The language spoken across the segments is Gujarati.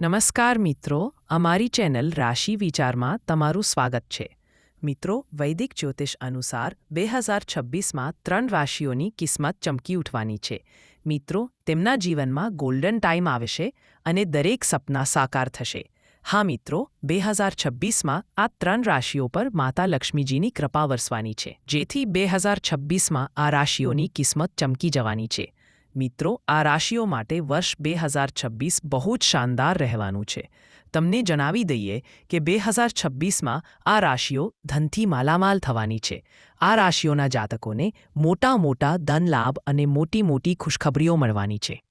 નમસ્કાર મિત્રો, અમારી ચેનલ રાશિ વિચારમાં તમારું સ્વાગત છે. મિત્રો, વૈદિક જ્યોતિષ અનુસાર બે હજાર છવ્વીસમાં ત્રણ રાશિઓની કિસ્મત ચમકી ઉઠવાની છે. મિત્રો, તેમના જીવનમાં ગોલ્ડન ટાઈમ આવશે અને દરેક સપના સાકાર થશે. હા મિત્રો, બે હજાર છવ્વીસમાં આ ત્રણ રાશિઓ પર માતા લક્ષ્મીજીની કૃપા વરસવાની છે. જેથી બે હજાર છવ્વીસમાં આ રાશિઓની કિસ્મત ચમકી જવાની છે. મિત્રો, આ રાશિઓ માટે વર્ષ બે હજાર છવ્વીસ બહુ જ શાનદાર રહેવાનું છે. તમને જણાવી દઈએ કે બે હજાર છવ્વીસમાં આ રાશિઓ ધનથી માલામાલ થવાની છે. આ રાશિઓના જાતકોને મોટા મોટા ધનલાભ અને મોટી મોટી ખુશખબરીઓ મળવાની છે.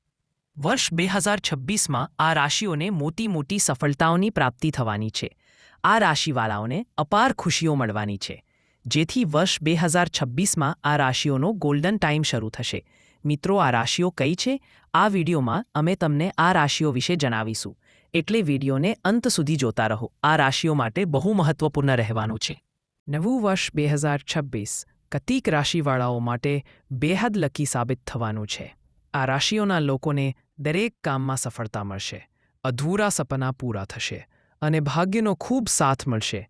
વર્ષ બે હજાર છવ્વીસમાં આ રાશિઓને મોટી મોટી સફળતાઓની પ્રાપ્તિ થવાની છે. આ રાશિવાળાઓને અપાર ખુશીઓ મળવાની છે. જેથી વર્ષ બે હજાર છવ્વીસમાં આ રાશિઓનો ગોલ્ડન ટાઈમ શરૂ થશે. મિત્રો આ રાશિઓ કઈ છે? આ વિડીયોમાં અમે તમને આ રાશિઓ વિશે જણાવીશું. એટલે વિડીયોને અંત સુધી જોતા રહો. આ રાશિઓ માટે બહુ મહત્વપૂર્ણ રહેવાનું છે. નવું વર્ષ બે હજાર છવ્વીસ. કતિક રાશિવાળાઓ માટે બેહદ લકી સાબિત થવાનું છે. આ રાશિઓના લોકોને દરેક કામમાં સફળતા મળશે. અધૂરા સપના પૂરા થશે અને ભાગ્યનો ખૂબ સાથ મળશે.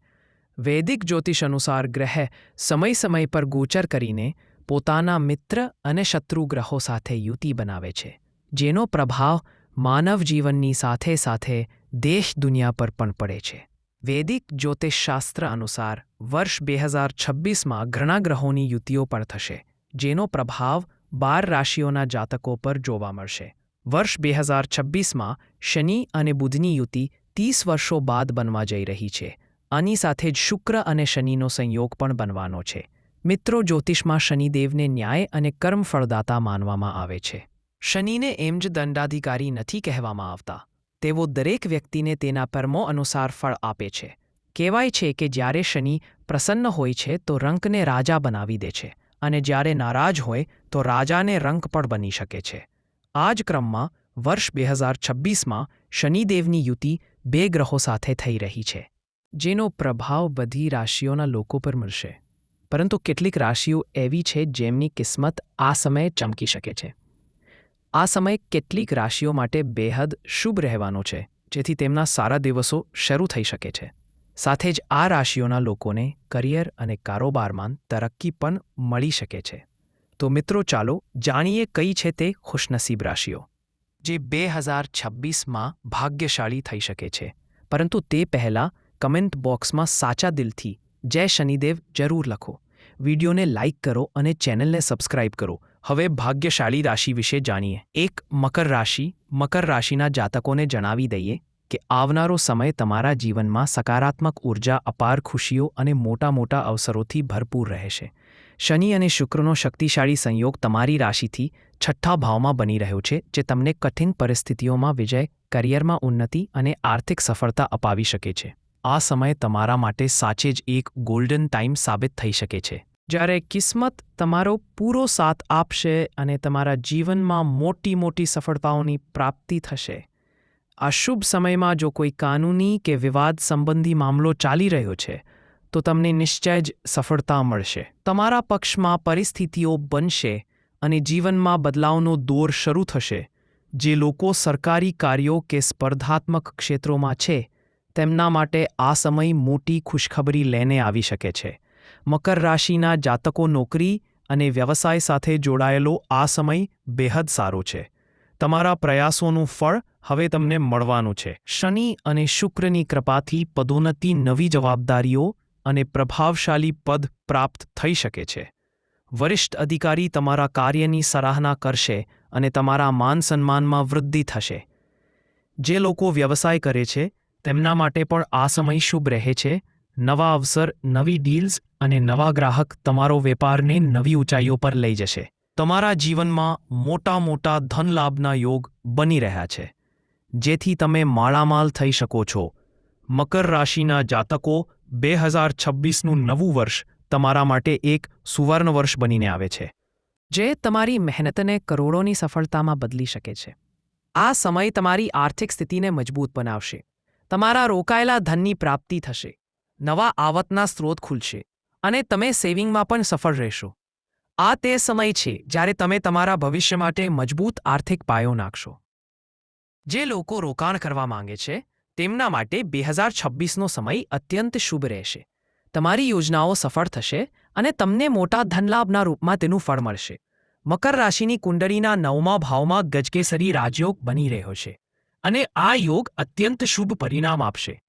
વૈદિક જ્યોતિષ અનુસાર ગ્રહ સમય સમય પર ગોચર કરીને પોતાના મિત્ર અને શત્રુ ગ્રહો સાથે યુતિ બનાવે છે, જેનો પ્રભાવ માનવ જીવનની સાથે સાથે દેશ દુનિયા પર પણ પડે છે. વૈદિક જ્યોતિષશાસ્ત્ર અનુસાર વર્ષ બે હજાર છવ્વીસમાં ઘણા ગ્રહોની યુતિઓ પણ થશે, જેનો પ્રભાવ બાર રાશિઓના જાતકો પર જોવા મળશે. વર્ષ બે હજાર છવ્વીસમાં શનિ અને બુધની યુતિ ત્રીસ વર્ષો બાદ બનવા જઈ રહી છે. આની સાથે જ શુક્ર અને શનિનો સંયોગ પણ બનવાનો છે. મિત્રો જ્યોતિષમાં શનિદેવને ન્યાય અને કર્મ ફળદાતા માનવામાં આવે છે. શનિને એમ જ દંડાધિકારી નથી કહેવામાં આવતા. તેઓ દરેક વ્યક્તિને તેના કર્મો અનુસાર ફળ આપે છે. કહેવાય છે કે જ્યારે શનિ પ્રસન્ન હોય છે તો રંકને રાજા બનાવી દે છે અને જ્યારે નારાજ હોય તો રાજાને રંક પણ બની શકે છે. આ જ ક્રમમાં વર્ષ બે હજાર છવ્વીસમાં શનિદેવની યુતિ બે ગ્રહો સાથે થઈ રહી છે, જેનો પ્રભાવ બધી રાશિઓના લોકો પર મળશે. પરંતુ કેટલીક રાશિઓ એવી છે જેમની કિસ્મત આ સમયે ચમકી શકે છે. આ સમય કેટલીક રાશિઓ માટે બેહદ શુભ રહેવાનો છે, જેથી તેમના સારા દિવસો શરૂ થઈ શકે છે. સાથે જ આ રાશિઓના લોકોને કરિયર અને કારોબારમાં તરક્કી પણ મળી શકે છે. તો મિત્રો ચાલો જાણીએ કઈ છે તે ખુશનસીબ રાશિઓ, જે બે હજાર છવ્વીસમાં ભાગ્યશાળી થઈ શકે છે. પરંતુ તે પહેલાં કમેન્ટ બોક્સમાં સાચા દિલથી જય શનિદેવ જરૂર લખો. વિડીયોને લાઇક કરો અને ચેનલને સબસ્ક્રાઇબ કરો. હવે ભાગ્યશાળી રાશિ વિશે જાણીએ. એક મકર રાશિ, મકર રાશિના જાતકોને જણાવી દઈએ કે આવનારો સમય તમારા જીવનમાં સકારાત્મક ઊર્જા, અપાર ખુશીઓ અને મોટા મોટા અવસરોથી ભરપૂર રહેશે. શનિ અને શુક્રનો શક્તિશાળી સંયોગ તમારી રાશિથી છઠ્ઠા ભાવમાં બની રહ્યો છે, જે તમને કઠિન પરિસ્થિતિઓમાં વિજય, કરિયરમાં ઉન્નતિ અને આર્થિક સફળતા અપાવી શકે છે. આ સમય તમારા માટે સાચે જ એક ગોલ્ડન ટાઈમ સાબિત થઈ શકે છે. જ્યારે કિસ્મત તમારો પૂરો સાથ આપશે અને તમારા જીવનમાં મોટી મોટી સફળતાઓની પ્રાપ્તિ થશે. આ શુભ સમયમાં જો કોઈ કાનૂની કે વિવાદ સંબંધી મામલો ચાલી રહ્યો છે, તો તમને નિશ્ચય જ સફળતા મળશે. તમારા પક્ષમાં પરિસ્થિતિઓ બનશે અને જીવનમાં બદલાવનો દોર શરૂ થશે. જે લોકો સરકારી કાર્યો કે સ્પર્ધાત્મક ક્ષેત્રોમાં છે તેમના માટે આ સમય મોટી ખુશખબરી લઈને આવી શકે છે. મકર રાશિના જાતકો નોકરી અને વ્યવસાય સાથે જોડાયેલો આ સમય બેહદ સારો છે. તમારા પ્રયાસોનું ફળ હવે તમને મળવાનું છે. શનિ અને શુક્રની કૃપાથી પદોન્નતિ નવી જવાબદારીઓ અને પ્રભાવશાળી પદ પ્રાપ્ત થઈ શકે છે. વરિષ્ઠ અધિકારી તમારા કાર્યની સરાહના કરશે અને તમારા માન સન્માનમાં વૃદ્ધિ થશે. જે લોકો વ્યવસાય કરે છે તેમના માટે પણ આ સમય શુભ રહે છે. નવા અવસર, નવી ડીલ્સ અને નવા ગ્રાહક તમારો વેપારને નવી ઊંચાઈઓ પર લઈ જશે. તમારા જીવનમાં મોટા મોટા ધનલાભના યોગ બની રહ્યા છે. જેથી તમે માળામાલ થઈ શકો છો. મકર રાશિના જાતકો બે હજાર છવ્વીસનું નવું વર્ષ તમારા માટે એક સુવર્ણ વર્ષ બનીને આવે છે. જે તમારી મહેનતને કરોડોની સફળતામાં બદલી શકે છે. આ સમય તમારી આર્થિક સ્થિતિને મજબૂત બનાવશે. તમારા રોકાયેલા ધનની પ્રાપ્તિ થશે. નવા આવતના સ્ત્રોત ખુલશે અને તમે સેવિંગમાં પણ સફળ રહેશો. આ તે સમય છે જ્યારે તમે તમારા ભવિષ્ય માટે મજબૂત આર્થિક પાયો નાખશો. જે લોકો રોકાણ કરવા માંગે છે, તેમના માટે બે હજાર છવ્વીસનો સમય અત્યંત શુભ રહેશે. તમારી યોજનાઓ સફળ થશે અને તમને મોટા ધનલાભના રૂપમાં તેનું ફળ મળશે. મકર રાશિની કુંડળીના નવમા ભાવમાં ગજકેસરી રાજયોગ બની રહ્યો છે. અને આ યોગ અત્યંત શુભ પરિણામ આપશે.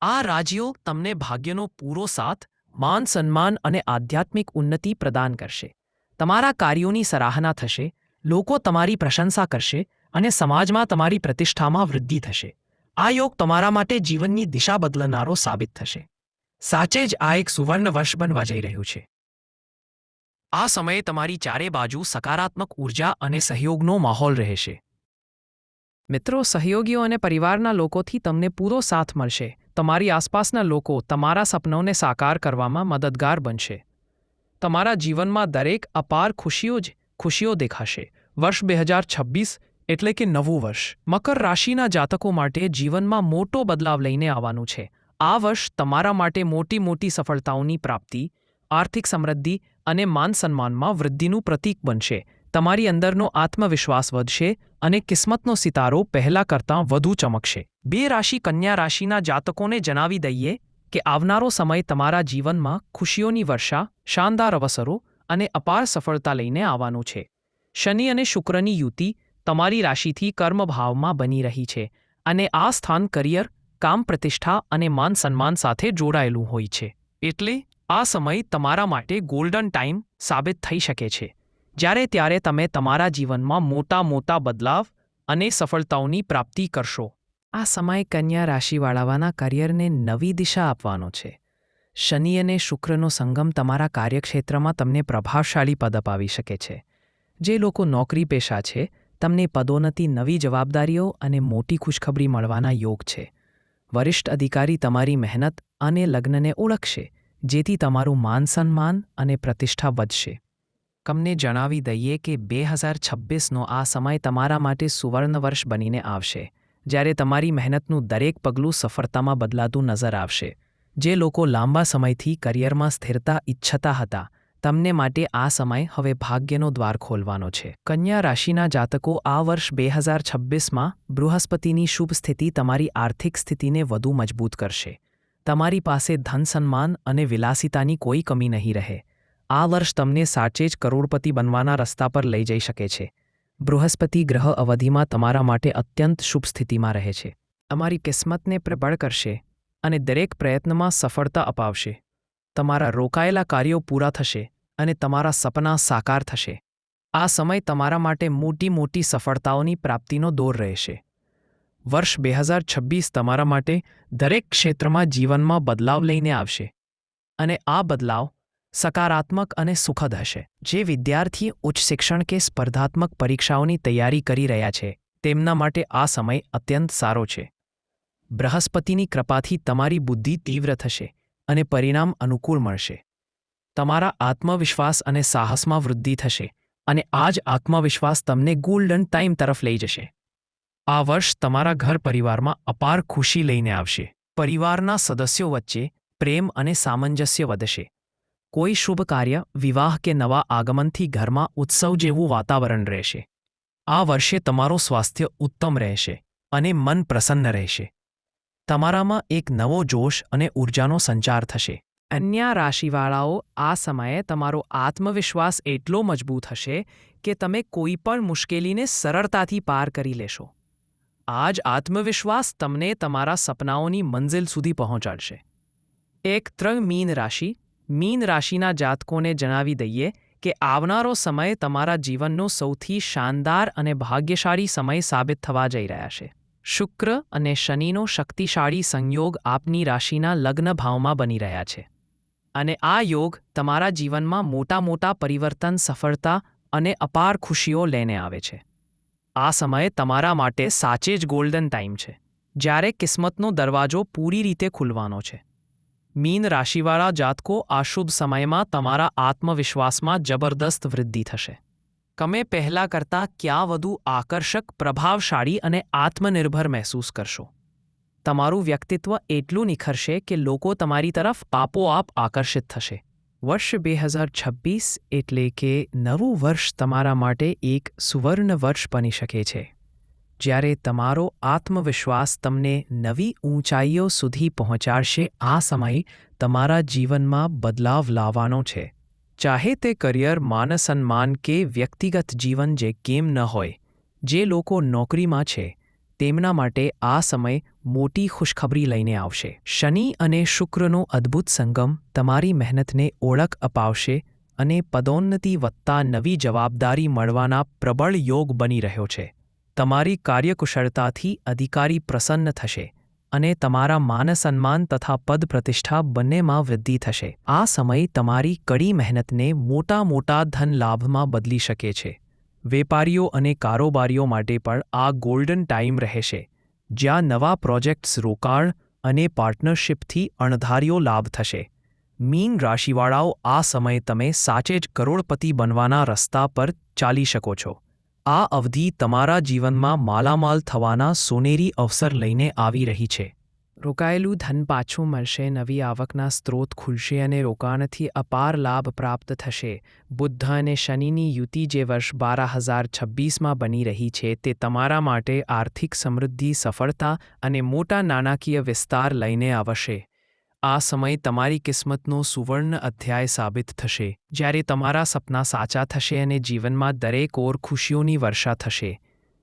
આ રાજયોગ તમને ભાગ્યનો પૂરો સાથ, માન સન્માન અને આધ્યાત્મિક ઉન્નતિ પ્રદાન કરશે. તમારા કાર્યોની સરાહના થશે, લોકો તમારી પ્રશંસા કરશે અને સમાજમાં તમારી પ્રતિષ્ઠામાં વૃદ્ધિ થશે. આ યોગ તમારા માટે જીવનની દિશા બદલનારો સાબિત થશે. સાચે જ આ એક સુવર્ણ વર્ષ બનવા જઈ રહ્યું છે. આ સમયે તમારી ચારે બાજુ સકારાત્મક ઊર્જા અને સહયોગનો માહોલ રહેશે. મિત્રો, સહયોગીઓ અને પરિવારના લોકોથી તમને પૂરો સાથ મળશે. તમારી આસપાસના લોકો તમારા સપનોને સાકાર કરવામાં મદદગાર બનશે. તમારા જીવનમાં દરેક અપાર ખુશીઓ જ ખુશીઓ દેખાશે. વર્ષ બે હજાર છવ્વીસ એટલે કે નવું વર્ષ. મકર રાશિના જાતકો માટે જીવનમાં મોટો બદલાવ લઈને આવવાનું છે. આ વર્ષ તમારા માટે મોટી મોટી સફળતાઓની પ્રાપ્તિ, આર્થિક સમૃદ્ધિ અને માન સન્માનમાં વૃદ્ધિનું પ્રતીક બનશે. તમારી અંદરનો આત્મવિશ્વાસ વધશે અને કિસ્મતનો સિતારો પહેલા કરતાં વધુ ચમકશે. બે રાશિ કન્યા રાશિના જાતકોને જણાવી દઈએ કે આવનારો સમય તમારા જીવનમાં ખુશીઓની વર્ષા, શાનદાર અવસરો અને અપાર સફળતા લઈને આવવાનું છે. શનિ અને શુક્રની યુતિ તમારી રાશિથી કર્મભાવમાં બની રહી છે અને આ સ્થાન કરિયર, કામ પ્રતિષ્ઠા અને માન સન્માન સાથે જોડાયેલું હોય છે. એટલે આ સમય તમારા માટે ગોલ્ડન ટાઈમ સાબિત થઈ શકે છે. જ્યારે ત્યારે તમે તમારા જીવનમાં મોટા મોટા બદલાવ અને સફળતાઓની પ્રાપ્તિ કરશો. આ સમય કન્યા રાશિવાળાવાના કરિયરને નવી દિશા આપવાનો છે. શનિ અને શુક્રનો સંગમ તમારા કાર્યક્ષેત્રમાં તમને પ્રભાવશાળી પદ અપાવી શકે છે. જે લોકો નોકરી પેશા છે, તમને પદોન્નતિ નવી જવાબદારીઓ અને મોટી ખુશખબરી મળવાના યોગ છે. વરિષ્ઠ અધિકારી તમારી મહેનત અને લગ્નને ઓળખશે, જેથી તમારું માન સન્માન અને પ્રતિષ્ઠા વધશે. તમને જણાવી દઈએ કે બે હજાર છવ્વીસનો આ સમય તમારા માટે સુવર્ણ વર્ષ બનીને આવશે, જ્યારે તમારી મહેનતનું દરેક પગલું સફળતામાં બદલાતું નજર આવશે. જે લોકો લાંબા સમયથી કરિયરમાં સ્થિરતા ઈચ્છતા હતા, તમને માટે આ સમય હવે ભાગ્યનો દ્વાર ખોલવાનો છે. કન્યા રાશિના જાતકો આ વર્ષ બે હજાર છવ્વીસમાં બૃહસ્પતિની શુભ સ્થિતિ તમારી આર્થિક સ્થિતિને વધુ મજબૂત કરશે. તમારી પાસે ધન સન્માન અને વિલાસિતાની કોઈ કમી નહીં રહે. આ વર્ષ તમને સાચે જ કરોડપતિ બનવાના રસ્તા પર લઈ જઈ શકે છે. બૃહસ્પતિ ગ્રહ અવધિમાં તમારા માટે અત્યંત શુભ સ્થિતિમાં રહે છે. તમારી કિસ્મતને પ્રબળ કરશે અને દરેક પ્રયત્નમાં સફળતા અપાવશે. તમારા રોકાયેલા કાર્યો પૂરા થશે અને તમારા સપના સાકાર થશે. આ સમય તમારા માટે મોટી મોટી સફળતાઓની પ્રાપ્તિનો દોર રહેશે. વર્ષ બે હજાર છવ્વીસ તમારા માટે દરેક ક્ષેત્રમાં જીવનમાં બદલાવ લઈને આવશે. અને આ બદલાવ સકારાત્મક અને સુખદ હશે. જે વિદ્યાર્થી ઉચ્ચ શિક્ષણ કે સ્પર્ધાત્મક પરીક્ષાઓની તૈયારી કરી રહ્યા છે, તેમના માટે આ સમય અત્યંત સારો છે. બૃહસ્પતિની કૃપાથી તમારી બુદ્ધિ તીવ્ર થશે અને પરિણામ અનુકૂળ મળશે. તમારા આત્મવિશ્વાસ અને સાહસમાં વૃદ્ધિ થશે અને આ જ આત્મવિશ્વાસ તમને ગોલ્ડન ટાઈમ તરફ લઈ જશે. આ વર્ષ તમારા ઘર પરિવારમાં અપાર ખુશી લઈને આવશે. પરિવારના સદસ્યો વચ્ચે પ્રેમ અને સામંજસ્ય વધશે. કોઈ શુભ કાર્ય વિવાહ કે નવા આગમનથી ઘરમાં ઉત્સવ જેવું વાતાવરણ રહેશે. આ વર્ષે તમારું સ્વાસ્થ્ય ઉત્તમ રહેશે અને મન પ્રસન્ન રહેશે. તમારામાં એક નવો જોશ અને ઊર્જાનો સંચાર થશે. અન્ય રાશિવાળાઓ આ સમયે તમારો આત્મવિશ્વાસ એટલો મજબૂત હશે કે તમે કોઈ પણ મુશ્કેલીને સરળતાથી પાર કરી લેશો. આ જ આત્મવિશ્વાસ તમને તમારા સપનાઓની મંઝિલ સુધી પહોંચાડશે. એક ત્રણ મીન રાશિ મીન રાશિના જાતકોને જણાવી દઈએ કે આવનારો સમય તમારા જીવનનો સૌથી શાનદાર અને ભાગ્યશાળી સમય સાબિત થવા જઈ રહ્યા છે. શુક્ર અને શનિનો શક્તિશાળી સંયોગ આપની રાશિના લગ્ન ભાવમાં બની રહ્યા છે. અને આ યોગ તમારા જીવનમાં મોટા મોટા પરિવર્તન, સફળતા અને અપાર ખુશીઓ લઈને આવે છે. આ સમય તમારા માટે સાચે જ ગોલ્ડન ટાઈમ છે. જ્યારે કિસ્મતનો દરવાજો પૂરી રીતે ખુલવાનો છે. મીન રાશિવાળા જાતકો આ શુભ સમયમાં તમારા આત્મવિશ્વાસમાં જબરદસ્ત વૃદ્ધિ થશે. તમે પહેલાં કરતાં ક્યાં વધુ આકર્ષક, પ્રભાવશાળી અને આત્મનિર્ભર મહેસૂસ કરશો? તમારું વ્યક્તિત્વ એટલું નિખરશે કે લોકો તમારી તરફ આપોઆપ આકર્ષિત થશે. વર્ષ બે હજાર છવ્વીસ એટલે કે નવું વર્ષ તમારા માટે એક સુવર્ણ વર્ષ બની શકે છે. જ્યારે તમારો આત્મવિશ્વાસ તમને નવી ઊંચાઈઓ સુધી પહોંચાડશે, આ સમય તમારા જીવનમાં બદલાવ લાવવાનો છે. ચાહે તે કરિયર માનસન્માન કે વ્યક્તિગત જીવન જે કેમ ન હોય, જે લોકો નોકરીમાં છે, તેમના માટે આ સમય મોટી ખુશખબરી લઈને આવશે. શનિ અને શુક્રનો અદ્ભુત સંગમ તમારી મહેનતને ઓળખ અપાવશે અને પદોન્નતિ વત્તા નવી જવાબદારી મળવાના પ્રબળ યોગ બની રહ્યો છે. તમારી કાર્યકુશળતાથી અધિકારી પ્રસન્ન થશે અને તમારા માનસન્માન તથા પદ પ્રતિષ્ઠા બંનેમાં વૃદ્ધિ થશે. આ સમય તમારી કડી મહેનતને મોટા મોટા ધન લાભમાં બદલી શકે છે. વેપારીઓ અને કારોબારીઓ માટે પણ આ ગોલ્ડન ટાઈમ રહેશે, જ્યાં નવા પ્રોજેક્ટ્સ રોકાણ અને પાર્ટનરશિપથી અણધાર્યો લાભ થશે. મીન રાશિવાળાઓ આ સમયે તમે સાચે જ કરોડપતિ બનવાના રસ્તા પર ચાલી શકો છો. આ અવધિ તમારા જીવનમાં માલામાલ થવાના સોનેરી અવસર લઈને આવી રહી છે. રોકાયેલું ધન પાછું મળશે, નવી આવકના સ્ત્રોત ખુલશે અને રોકાણથી અપાર લાભ પ્રાપ્ત થશે. બુદ્ધ અને શનિની યુતિ જે વર્ષ બાર હજાર છવ્વીસમાં બની રહી છે તે તમારા માટે આર્થિક સમૃદ્ધિ, સફળતા અને મોટા નાણાકીય વિસ્તાર લઈને આવશે. આ સમય તમારી કિસ્મતનો સુવર્ણ અધ્યાય સાબિત થશે. જ્યારે તમારા સપના સાચા થશે અને જીવનમાં દરેક ઓર ખુશીઓની વર્ષા થશે.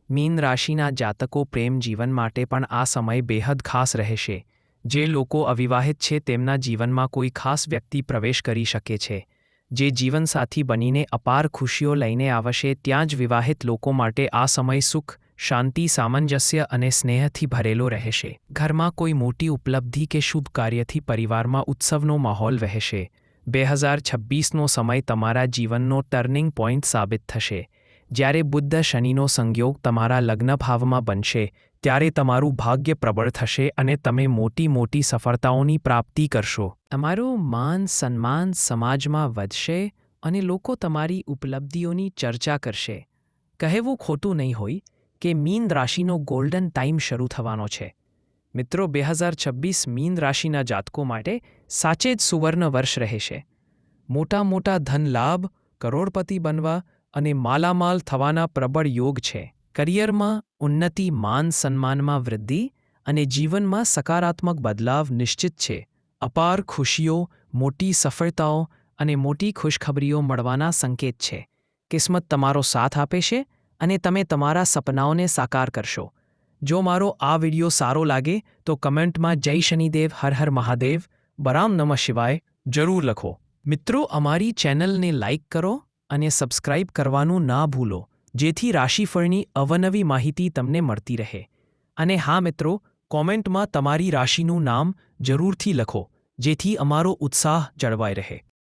મીન રાશિના જાતકો પ્રેમ જીવન માટે પણ આ સમય બેહદ ખાસ રહેશે. જે લોકો અવિવાહિત છે તેમના જીવનમાં કોઈ ખાસ વ્યક્તિ પ્રવેશ કરી શકે છે. જે જીવનસાથી બનીને અપાર ખુશીઓ લઈને આવશે ત્યાં જ વિવાહિત લોકો માટે આ સમય સુખ શાંતિ સામંજસ્ય અને સ્નેહથી ભરેલો રહેશે. ઘરમાં કોઈ મોટી ઉપલબ્ધિ કે શુભ કાર્યથી પરિવારમાં ઉત્સવનો માહોલ વહેશે. બે હજાર છવ્વીસનો સમય તમારા જીવનનો ટર્નિંગ પોઈન્ટ સાબિત થશે. જ્યારે બુદ્ધ શનિનો સંયોગ તમારા લગ્નભાવમાં બનશે, ત્યારે તમારું ભાગ્ય પ્રબળ થશે અને તમે મોટી મોટી સફળતાઓની પ્રાપ્તિ કરશો. તમારું માન સન્માન સમાજમાં વધશે અને લોકો તમારી ઉપલબ્ધિઓની ચર્ચા કરશે. કહેવું ખોટું નહીં હોય કે મીન રાશિનો ગોલ્ડન ટાઈમ શરૂ થવાનો છે. મિત્રો, બે હજાર છવ્વીસ મીન રાશિના જાતકો માટે સાચે જ સુવર્ણ વર્ષ રહેશે મોટા મોટા ધન લાભ, કરોડપતિ બનવા અને માલામાલ થવાના પ્રબળ યોગ છે. કરિયરમાં ઉન્નતિ, માન સન્માનમાં વૃદ્ધિ અને જીવનમાં સકારાત્મક બદલાવ નિશ્ચિત છે. અપાર ખુશીઓ, મોટી સફળતાઓ અને મોટી ખુશખબરીઓ મળવાના સંકેત છે. કિસ્મત તમારો સાથ આપે છે અને તમે તમારા સપનાઓને સાકાર કરશો. જો મારો આ વિડિયો સારો લાગે, તો કમેન્ટમાં જય શનિદેવ, હર હર મહાદેવ, બરામ નમઃ શિવાય જરૂર લખો. મિત્રો, અમારી ચેનલને લાઇક કરો અને સબસ્ક્રાઇબ કરવાનું ના ભૂલો, જેથી રાશિફળની અવનવી માહિતી તમને મળતી રહે. અને હા, મિત્રો, કોમેન્ટમાં તમારી રાશિનું નામ જરૂરથી લખો, જેથી અમારો ઉત્સાહ જળવાઈ રહે.